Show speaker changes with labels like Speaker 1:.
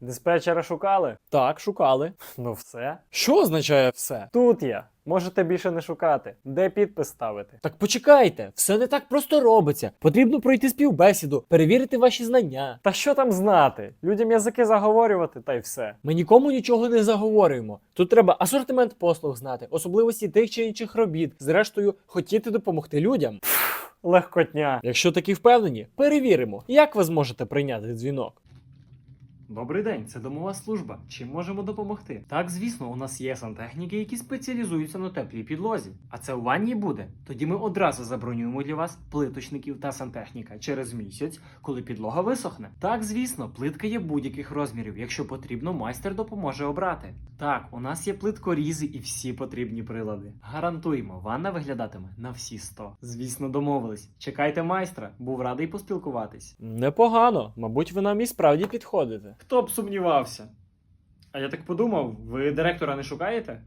Speaker 1: Диспетчера шукали?
Speaker 2: Так, шукали.
Speaker 1: Ну все.
Speaker 2: Що означає все?
Speaker 1: Тут я. Можете більше не шукати. Де підпис ставити?
Speaker 2: Так почекайте, все не так просто робиться. Потрібно пройти співбесіду, перевірити ваші знання.
Speaker 1: Та що там знати? Людям язики заговорювати, та й все.
Speaker 2: Ми нікому нічого не заговорюємо. Тут треба асортимент послуг знати, особливості тих чи інших робіт. Зрештою, хотіти допомогти людям.
Speaker 1: Легкотня.
Speaker 2: Якщо такі впевнені, перевіримо, як ви зможете прийняти дзвінок.
Speaker 3: Добрий день, це домова служба. Чим можемо допомогти? Так, звісно, у нас є сантехніки, які спеціалізуються на теплій підлозі. А це у ванні буде. Тоді ми одразу забронюємо для вас плиточників та сантехніка через місяць, коли підлога висохне. Так, звісно, плитка є будь-яких розмірів. Якщо потрібно, майстер допоможе обрати. Так, у нас є плиткорізи і всі потрібні прилади. Гарантуємо, ванна виглядатиме на всі 100. Звісно, домовились. Чекайте майстра, був радий поспілкуватись.
Speaker 2: Непогано, мабуть, ви нам і справді підходите.
Speaker 3: Хто б сумнівався? А я так подумав, ви директора не шукаєте?